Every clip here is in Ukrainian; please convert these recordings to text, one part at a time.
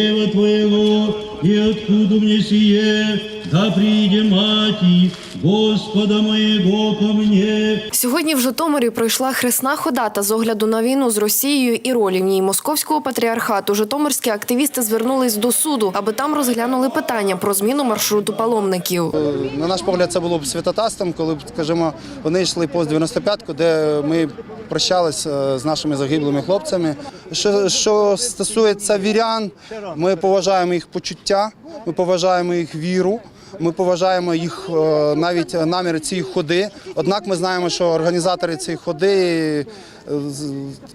Твоего, и откуда мне сие, да приди мати Господа моего ко мне. Сьогодні в Житомирі пройшла хресна хода та з огляду на війну з Росією і ролі в ній московського патріархату. Житомирські активісти звернулись до суду, аби там розглянули питання про зміну маршруту паломників. На наш погляд, це було б святотатством, коли б, скажімо, вони йшли повз 95-ку, де ми прощалися з нашими загиблими хлопцями. Що, що стосується вірян, ми поважаємо їх почуття, ми поважаємо їх віру. Ми поважаємо їх е, навіть наміри цієї ходи. Однак ми знаємо, що організатори цієї ходи е,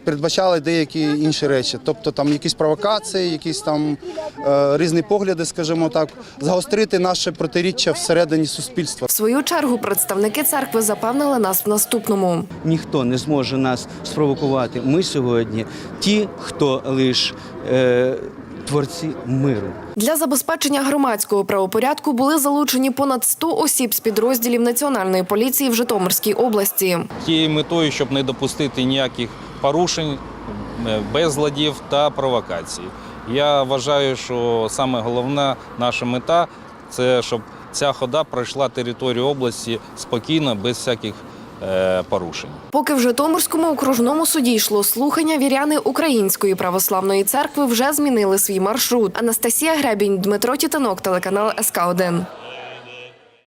передбачали деякі інші речі, тобто там якісь провокації, якісь там е, різні погляди, скажімо так, загострити наше протиріччя всередині суспільства. В свою чергу представники церкви запевнили нас в наступному. ніхто не зможе нас спровокувати. Ми сьогодні ті, хто лиш е, творці миру. Для забезпечення громадського правопорядку були залучені понад 100 осіб з підрозділів національної поліції в Житомирській області. тією метою, щоб не допустити ніяких порушень, е, безладів та провокацій. Я вважаю, що саме головна наша мета це щоб ця хода пройшла територію області спокійно, без всяких порушень. Поки в Житомирському окружному суді йшло слухання, віряни Української православної церкви вже змінили свій маршрут. Анастасія Гребінь, Дмитро Тітанок, телеканал СК 1